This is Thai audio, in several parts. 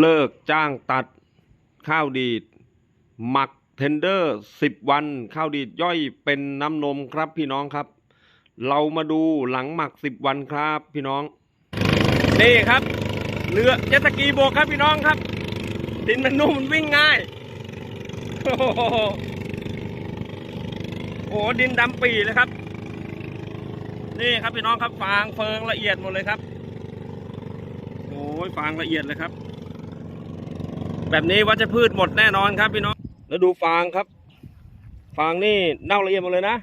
เลิกจ้างตัดข้าวดีด หมักเทนเดอร์สิบวันข้าวดีดย่อยเป็นน้ำนมครับพี่น้องครับ เรามาดูหลังหมักสิบวันครับพี่น้อง นี่ครับเรือเจ็ตสกีโบกครับพี่น้องครับ ดินมันนุ่มมันวิ่งง่าย โอ้โหโอ้ดินดำปีเลยครับ นี่ครับพี่น้องครับฟางเฟิงละเอียดหมดเลยครับโอ้ยฟางละเอียดเลยครับ แบบนี้วัชพืชหมดแน่นอนครับพี่น้องแล้วดูฟางครับ ฟางนี่เน่าละเอียดหมดเลยนะ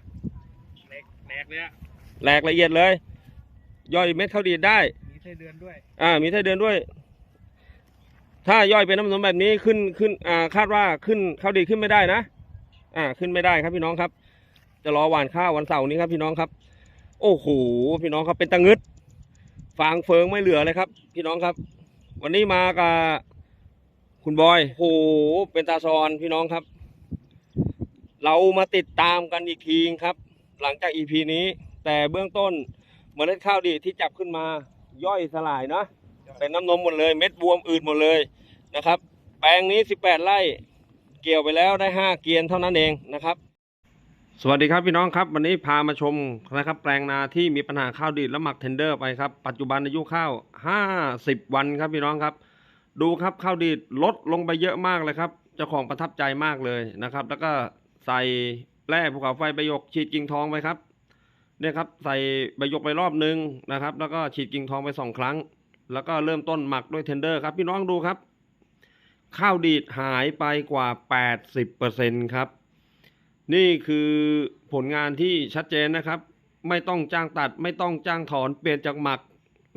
แหลกแหลกเลยอะแหลกละเอียดเลย ย่อยเม็ดข้าวดีดได้ มีไส้เดือนด้วย อ่า มีไส้เดือนด้วย ถ้าย่อยเป็นน้ำนมแบบนี้ขึ้นขึ้น อ่า คาดว่าขึ้นข้าวดีดขึ้นไม่ได้นะ อ่า ขึ้นไม่ได้ครับพี่น้องครับ จะรอหว่านข้าววันเสาร์นี้ครับพี่น้องครับ โอ้โหพี่น้องครับเป็นตะงึด ฟางเฟิงไม่เหลือเลยครับ พี่น้องครับ วันนี้มากับ คุณบอยโอ้โห เป็นตาซอนพี่น้องครับ เรามาติดตามกันอีกทีครับ หลังจากอีพีนี้ แต่เบื้องต้นเมล็ดข้าวดีดที่จับขึ้นมาย่อยสลายเนาะเป็นน้ำนมหมดเลยเม็ดบวมอืดหมดเลยนะครับ แปลงนี้ 18 ไร่ เกี่ยวไปแล้วได้ 5 เกียนเท่านั้นเองนะครับ สวัสดีครับพี่น้องครับ วันนี้พามาชมนะครับ แปลงนาที่มีปัญหาข้าวดีดและหมักเทนเดอร์ไปครับ ปัจจุบันอายุข้าว 50 วันครับพี่น้องครับ ดูครับข้าวดีดลดลงไปเยอะมากเลยครับ เจ้าของประทับใจมากเลยนะครับ แล้วก็ใส่แปร่ภูเขาไฟใบยกฉีดกิ่งทองไปครับเนี่ยครับใส่ใบยกไปรอบนึงนะครับ แล้วก็ฉีดกิ่งทองไปสองครั้ง แล้วก็เริ่มต้นหมักด้วยเทนเดอร์ครับ พี่น้องดูครับ ข้าวดีดหายไปกว่า 80%ครับ นี่คือผลงานที่ชัดเจนนะครับ ไม่ต้องจ้างตัดไม่ต้องจ้างถอนเปลี่ยนจากหมัก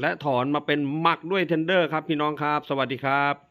และถอนมาเป็นหมักด้วยเทนเดอร์ครับพี่น้องครับ สวัสดีครับ